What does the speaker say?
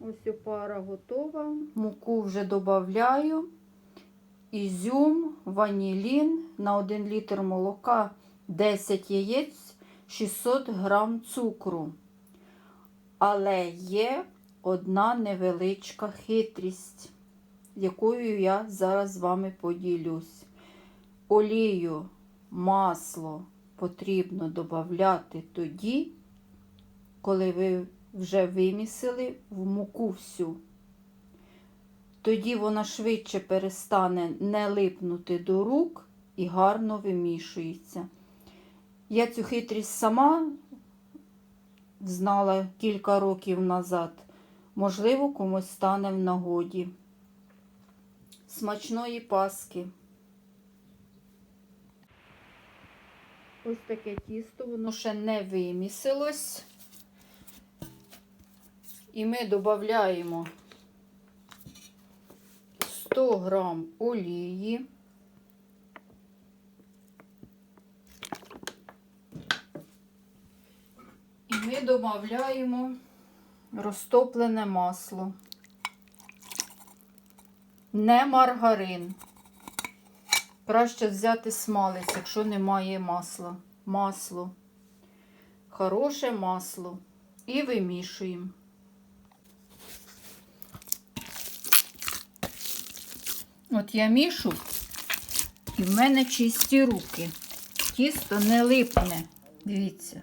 Ось опара готова. Муку вже додаю. Ізюм, ванілін на 1 літр молока, 10 яєць, 600 грам цукру. Але є одна невеличка хитрість, якою я зараз з вами поділюсь. Олію, масло потрібно додати тоді, коли ви вже вимісили в муку всю. Тоді вона швидше перестане не липнути до рук і гарно вимішується. Я цю хитрість сама знала кілька років назад. Можливо, комусь стане в нагоді. Смачної паски. Ось таке тісто, воно ще не вимісилось. І ми додаємо 100 грам олії. І ми додаємо розтоплене масло. Не маргарин. Краще взяти смалець, якщо немає масла. Масло. Хороше масло. І вимішуємо. От я мішу, і в мене чисті руки. Тісто не липне. Дивіться.